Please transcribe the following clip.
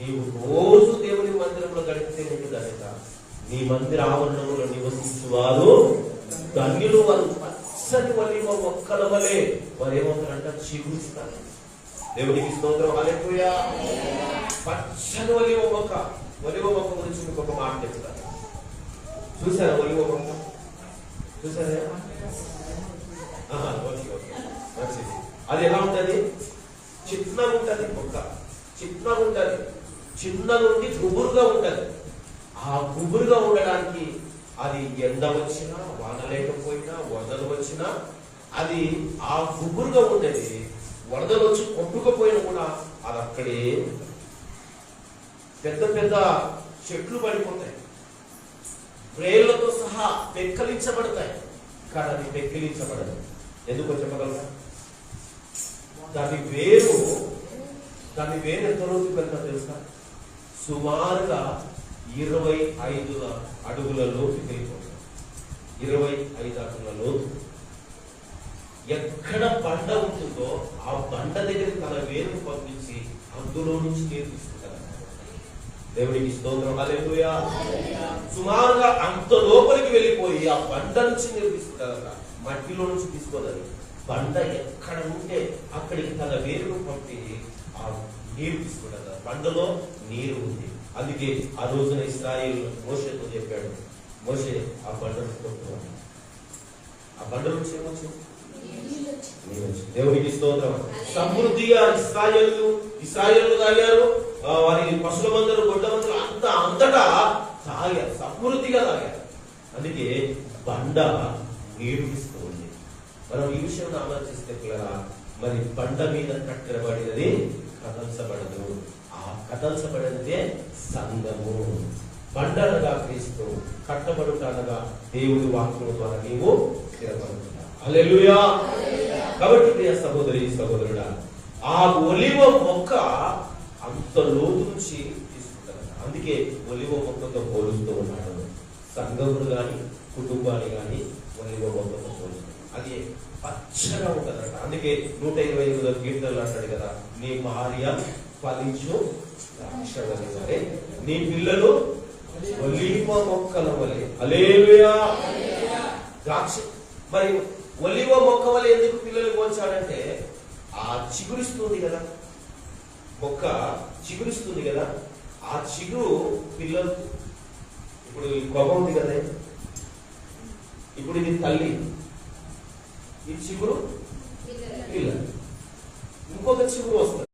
నీవు రోజు దేవుని మందిరంలో గడిపితే నీకు నీ మందిర ఆవరణంలో నివసించు వారు ధన్యులు వారు. పచ్చని వలిమ మొక్కల వలె వారు ఏమవుతారంట చిగురుస్తారు. దేవునికి స్తోత్రం. అలెక్కుయా పచ్చని ఒలివ మొక్క. ఒలివ మొక్క గురించి మీకు ఒక మాట చెప్తాను. చూసారా ఒలివ మొక్క? చూసారా ఓకే ఓకే. మంచిది. అది ఎలా ఉంటుంది? చిన్నగా ఉంటది మొక్క చిన్నగా ఉంటది చిన్న నుండి గుబురుగా ఉంటది. ఆ గుబురుగా ఉండడానికి అది ఎండ వచ్చినా వాన లేకపోయినా వరదలు వచ్చినా అది ఆ గుబురుగా ఉండేది. వరదలు వచ్చి కొట్టుకుపోయినా కూడా అది అక్కడే పెద్ద పెద్ద చెట్లు పడిపోతాయి. వ్రేళ్ళతో సహా పెక్కలించబడతాయి. కానీ అది పెక్కిలించబడదు. ఎందుకో చెప్పగలరా? దాని వేరు దాని వేరు ఎంత రోజుకి వెళ్తా తెలుసా? సుమారుగా ఇరవై ఐదు అడుగుల లోతు వెళ్ళిపోతుంది ఇరవై ఐదు అడుగుల లోతు. ఎక్కడ బండ ఉంటుందో ఆ బండ దగ్గర తన వేరు పంపించి అందులో నుంచి నీరు తీసుకుంటారు దేవుడికి స్తోత్రం. హల్లెలూయా. సుమారుగా అంత లోపలికి వెళ్ళిపోయి ఆ బండ నుంచి నీరు తీసుకుంటారట మట్టిలో నుంచి తీసుకోదని బండ ఎక్కడ ఉంటే అక్కడికి తన వేరును పంపి ఆ నీరు తీసుకుంటారు బండలో నీరు ఉంది. అందుకే ఆ రోజున ఇస్రాయిల్ మోసతో చెప్పాడు. మోసే ఆ బండను కొట్టుకోవాలి ఆ బండ నుంచి ఏమొచ్చింది దేవునికి స్తోత్రం. సమృద్ధిగా ఇస్రాయలు ఇస్రాయలు తాగారు. వారి పశుల మందరు గొడ్డ మందరు అంతా అంతటా తాగారు. సమృద్ధిగా తాగారు. అందుకే బండ నీరు మనం ఈ విషయం ఆలోచిస్తే పిల్లరా మరి బండ మీద కట్టబడినది కదల్చబడదు. ఆ కదల్చబడినదే సంఘము. బండ క్రీస్తు కట్టబడుటనగా దేవుడి వాక్యం ద్వారా నీవు స్థిరపడుతున్నా కాబట్టి ప్రియ సహోదరి సహోదరుడా ఆ ఒలివ మొక్క అంత లోతు నుంచి తీసుకుంటారు అందుకే ఒలివ మొక్కతో పోలుస్తూ ఉన్నాడు. సంఘములు కానీ కుటుంబాన్ని కానీ ఒలివ మొక్కతో పోలుస్తాడు అది పచ్చగా ఉంటదట. అందుకే నూట ఇరవై ఎనిమిదో కీర్తనలు అంటాడు కదా నీ భార్య ఫలించు ద్రాక్షవల్లి వలె నీ పిల్లలు ఒలివ మొక్కల వలె. అలేలుయా ద్రాక్ష మరి ఒలివ మొక్క వల్ల ఎందుకు పిల్లలు పోల్చాడంటే ఆ చిగురిస్తుంది కదా. మొక్క చిగురిస్తుంది కదా. ఆ చిగురు పిల్లలు ఇప్పుడు ఈ కొమ్మ ఉంది కదా. ఇప్పుడు ఇది తల్లి. ఈ చిగురు పిల్లలు ఇంకొక చిగురు వస్తుంది